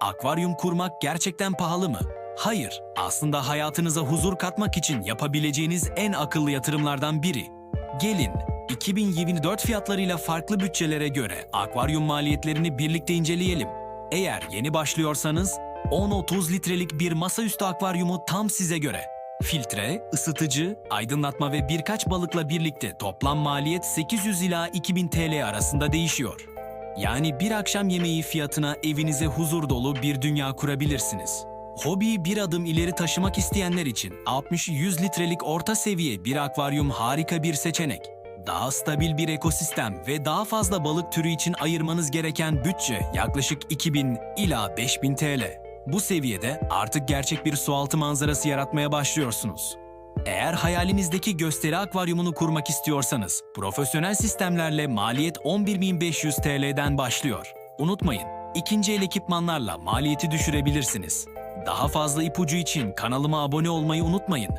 Akvaryum kurmak gerçekten pahalı mı? Hayır, aslında hayatınıza huzur katmak için yapabileceğiniz en akıllı yatırımlardan biri. Gelin, 2024 fiyatlarıyla farklı bütçelere göre akvaryum maliyetlerini birlikte inceleyelim. Eğer yeni başlıyorsanız 10-30 litrelik bir masaüstü akvaryumu tam size göre. Filtre, ısıtıcı, aydınlatma ve birkaç balıkla birlikte toplam maliyet 800 ila 2000 TL arasında değişiyor. Yani bir akşam yemeği fiyatına evinize huzur dolu bir dünya kurabilirsiniz. Hobiyi bir adım ileri taşımak isteyenler için 60-100 litrelik orta seviye bir akvaryum harika bir seçenek. Daha stabil bir ekosistem ve daha fazla balık türü için ayırmanız gereken bütçe yaklaşık 2000 ila 5000 TL. Bu seviyede artık gerçek bir sualtı manzarası yaratmaya başlıyorsunuz. Eğer hayalinizdeki gösteri akvaryumunu kurmak istiyorsanız, profesyonel sistemlerle maliyet 11.500 TL'den başlıyor. Unutmayın, ikinci el ekipmanlarla maliyeti düşürebilirsiniz. Daha fazla ipucu için kanalıma abone olmayı unutmayın.